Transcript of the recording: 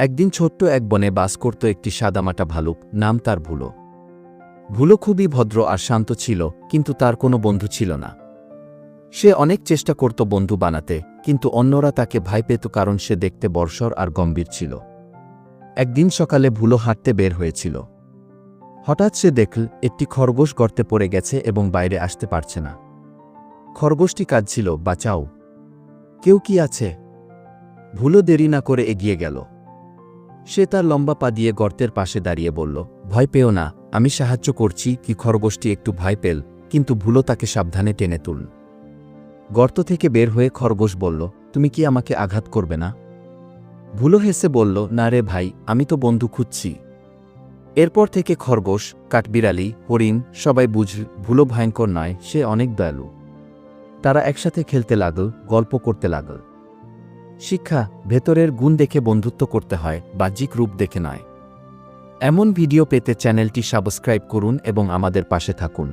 একদিন ছোট্ট এক বনে বাস করত একটি সাদামাটা ভালুক, নাম তার ভুলো। ভুলো খুবই ভদ্র আর শান্ত ছিল, কিন্তু তার কোনো বন্ধু ছিল না। সে অনেক চেষ্টা করত বন্ধু বানাতে, কিন্তু অন্যরা তাকে ভাই পেত কারণ সে দেখতে বর্ষর আর গম্ভীর ছিল। একদিন সকালে ভুলো হাঁটতে বের হয়েছিল। হঠাৎ সে দেখল, একটি খরগোশ গর্তে পড়ে গেছে এবং বাইরে আসতে পারছে না। খরগোশটি কাঁদছিল, বাঁচাও। কেউ কি আছে? ভুলো দেরি না করে এগিয়ে গেল। সে তার লম্বা পা দিয়ে গর্তের পাশে দাঁড়িয়ে বলল, ভয় পেও না, আমি সাহায্য করছি, কি খরগোশটি একটু ভয় পেল, কিন্তু ভুলো তাকে সাবধানে টেনে তুল। গর্ত থেকে বের হয়ে খরগোশ বলল, তুমি কি আমাকে আঘাত করবে না? ভুলো হেসে বলল, না রে ভাই, আমি তো বন্ধু খুঁজছি। এরপর থেকে খরগোশ, কাঠবিড়ালি, হরিণ, সবাই বুঝল ভুলো ভয়ঙ্কর নয়, সে অনেক দয়ালু। তারা একসাথে খেলতে লাগল, গল্প করতে লাগল। শিক্ষা ভেতরের গুণ দেখে বন্ধুত্ব করতে হয়, বাহ্যিক রূপ দেখে নয়। এমন ভিডিও পেতে চ্যানেলটি সাবস্ক্রাইব করুন এবং আমাদের পাশে থাকুন।